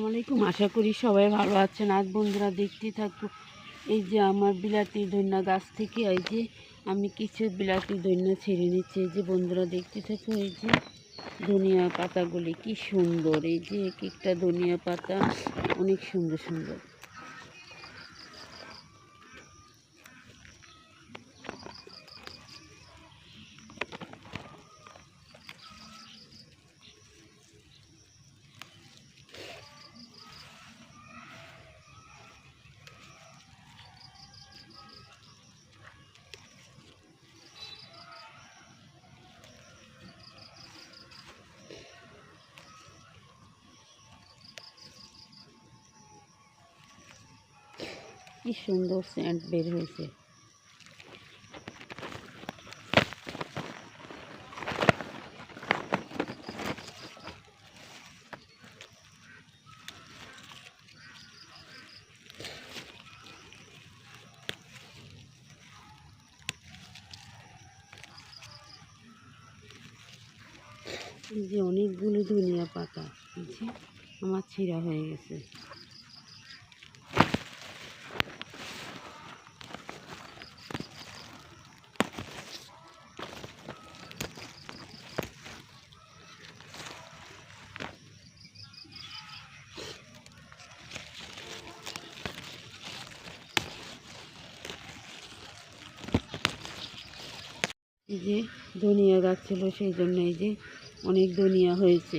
আসসালামু আলাইকুম। আশা করি সবাই ভালো আছেন। আজ বন্ধুরা দেখতে থাকব এই যে আমার বিলাতি ধন্যা গাছ থেকে, এই যে আমি কিছু বিলাতি ধন্যা ছেড়ে নিচ্ছি। এই যে বন্ধুরা দেখতে থাকো, এই যে ধনিয়া পাতাগুলি কি সুন্দর। এই যে এক একটা ধনিয়া পাতা অনেক সুন্দর সুন্দর। কি সুন্দর সেন্ট বের হয়েছে। যে অনেকগুলো ধনিয়া পাতা আমার ছিঁড়া হয়ে গেছে। এই যে ধনিয়া গাছ ছিল সেই জন্য এই যে অনেক ধনিয়া হয়েছে।